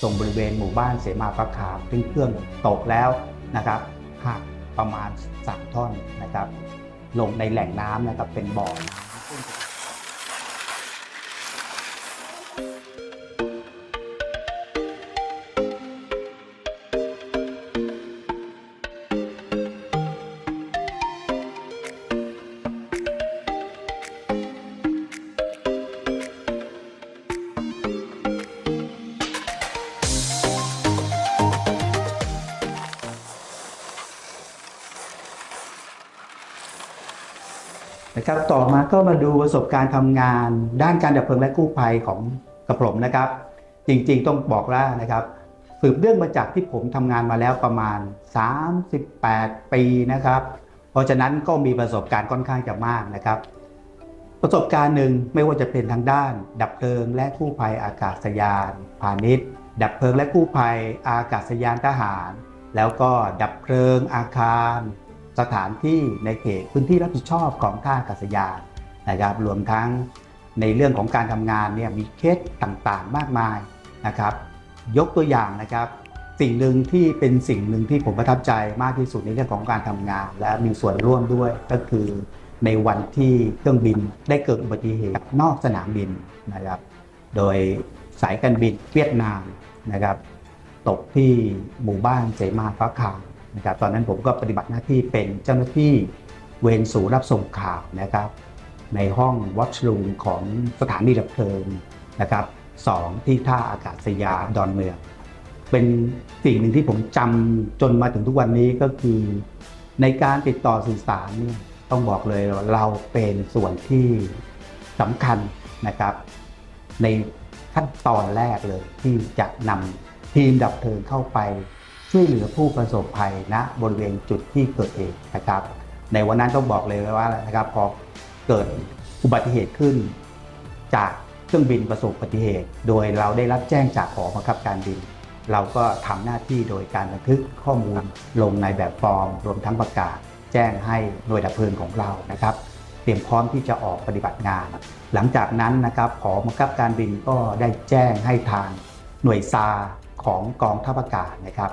ตรงบริเวณหมู่บ้านเสมาประคามซึ่งเครื่องตกแล้วนะครับหักประมาณสามท่อนนะครับ ลงในแหล่งน้ำนะครับเป็นบ่อน้ำ นะครับต่อมาก็มาดูประสบการณ์ทำงาน ด้านการดับเพลิงและกู้ภัยของกระผมนะครับ จริงๆต้องบอกว่านะครับ สืบเรื่องมาจากที่ผมทำงานมาแล้วประมาณ 38 ปีนะครับ เพราะฉะนั้นก็มีประสบการณ์ค่อนข้างจะมากนะครับ ประสบการณ์หนึ่งไม่ว่าจะเป็นทางด้าน ดับเพลิงและกู้ภัยอากาศยานพาณิชย์ ดับเพลิงและกู้ภัยอากาศยานทหาร แล้วก็ดับเพลิงอาคาร สถานที่ในเขตพื้นที่รับผิดชอบของท่าอากาศยานนะครับรวมทั้งในเรื่องของการทำงานเนี่ยมีเคสต่างๆมากมายนะครับ ยกตัวอย่างนะครับ สิ่งหนึ่งที่เป็นสิ่งหนึ่งที่ผมประทับใจมากที่สุดในเรื่องของการทำงาน และมีส่วนร่วมด้วยก็คือในวันที่เครื่องบินได้เกิดอุบัติเหตุนอกสนามบินนะครับ โดยสายการบินเวียดนามนะครับ ตกที่หมู่บ้านเสมาฟ้าขาว นะครับตอนนั้นผมก็ปฏิบัติหน้าที่เป็นเจ้าหน้าที่เวรศูรับส่งข่าวนะครับในห้องวัชรูมของสถานีดับเพลิงนะครับสองที่ท่าอากาศยานดอนเมือง เป็นสิ่งหนึ่งที่ผมจำจนมาถึงทุกวันนี้ก็คือ ในการติดต่อสื่อสารเนี่ยต้องบอกเลยเราเป็นส่วนที่สำคัญนะครับ ในขั้นตอนแรกเลยที่จะนำทีมดับเพลิงเข้าไป ช่วยเหลือผู้ประสบภัยณบริเวณจุดที่เกิดเหตุนะครับ ในวันนั้นต้องบอกเลยว่านะครับพอเกิดอุบัติเหตุขึ้น จากเครื่องบินประสบอุบัติเหตุ โดยเราได้รับแจ้งจากหอบังคับการบิน เราก็ทำหน้าที่โดยการบันทึกข้อมูลลงในแบบฟอร์ม รวมทั้งประกาศ แจ้งให้หน่วยดับเพลิงของเรานะครับ เตรียมพร้อมที่จะออกปฏิบัติงาน หลังจากนั้นนะครับหอบังคับการบินก็ได้แจ้งให้ทางหน่วยซาของกองทัพอากาศนะครับ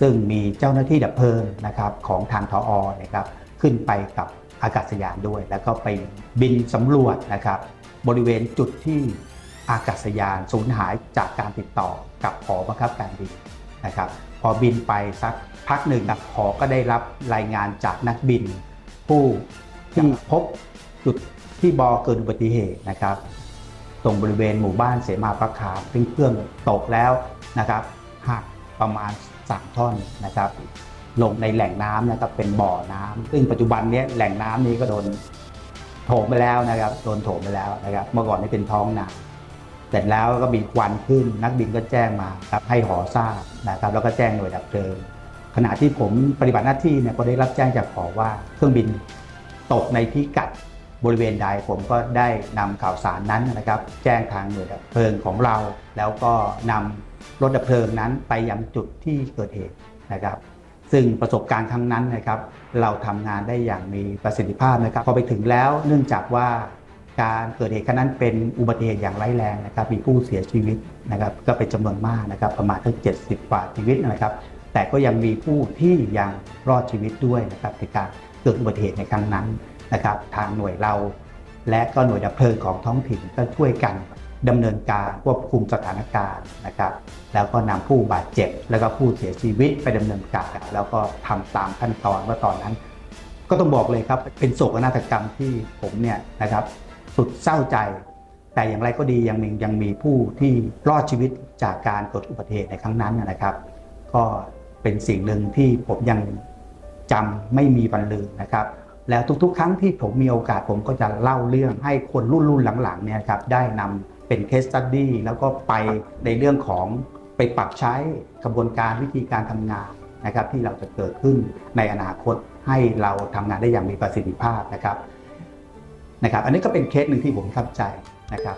ซึ่งมีเจ้าหน้าที่ดับเพลิงนะครับของทางทออนะครับขึ้นไปกับอากาศยานด้วย แล้วก็ไปบินสำรวจนะครับ บริเวณจุดที่อากาศยานสูญหายจากการติดต่อกับหอบังคับการบินนะครับพอบินไปสักพักหนึ่งนะหอก็ได้รับรายงานจากนักบิน ผู้ที่พบจุดที่บอเกิดอุบัติเหตุนะครับตรงบริเวณหมู่บ้านเสมาประคามซึ่งเครื่องตกแล้วนะครับหัก ประมาณสามท่อนนะครับ ลงในแหล่งน้ำนะครับเป็นบ่อน้ำซึ่งปัจจุบันนี้แหล่งน้ำนี้ก็โดนโถมไปแล้วนะครับโดนโถมไปแล้วนะครับ เมื่อก่อนนี่เป็นท้องนาเสร็จแล้วก็มีควันขึ้น นักบินก็แจ้งมาครับให้หอทราบนะครับ แล้วก็แจ้งหน่วยดับเพลิงขณะที่ผมปฏิบัติหน้าที่เนี่ยก็ได้รับแจ้งจากหอว่าเครื่องบินตกในพิกัดบริเวณใดผมก็ได้นำข่าวสารนั้นนะครับ แจ้งทางหน่วยดับเพลิงของเรา แล้วก็นำ รถดับเพลิงนั้นไปยังจุดที่เกิดเหตุนะครับ ซึ่งประสบการณ์ครั้งนั้นนะครับ เราทำงานได้อย่างมีประสิทธิภาพนะครับ พอไปถึงแล้วเนื่องจากว่าการเกิดเหตุครั้งนั้นเป็นอุบัติเหตุอย่างร้ายแรงนะครับ มีผู้เสียชีวิตนะครับ ก็เป็นจำนวนมากนะครับ ประมาณทั้ง 70 กว่าชีวิตนะครับ แต่ก็ยังมีผู้ที่ยังรอดชีวิตด้วยนะครับในการเกิดอุบัติเหตุในครั้งนั้นนะครับ ทางหน่วยเรา และก็หน่วยดับเพลิงของท้องถิ่นก็ช่วยกัน ดำเนินการควบคุมสถานการณ์นะครับ แล้วก็นำผู้บาดเจ็บ แล้วก็ผู้เสียชีวิตไปดำเนินการ แล้วก็ทำตามขั้นตอนว่าตอนนั้น ก็ต้องบอกเลยครับ เป็นโศกนาฏกรรมที่ผมเนี่ยนะครับ สุดเศร้าใจ แต่อย่างไรก็ดียังมียังมีผู้ที่รอดชีวิตจากการเกิดอุบัติเหตุในครั้งนั้นนะครับ ก็เป็นสิ่งหนึ่งที่ผมยังจำไม่มีวันลืมนะครับแล้วทุกๆ ครั้งที่ผมมีโอกาสผมก็จะเล่าเรื่องให้คนรุ่นรุ่นหลังๆเนี่ยครับได้นำ เป็นเคสตัดดี้แล้วก็ไปในเรื่องของไปปรับใช้กระบวนการวิธีการทำงานนะครับที่เราจะเกิดขึ้นในอนาคตให้เราทำงานได้อย่างมีประสิทธิภาพนะครับนะครับ อันนี้ก็เป็นเคสหนึ่งที่ผมระทับใจนะครับ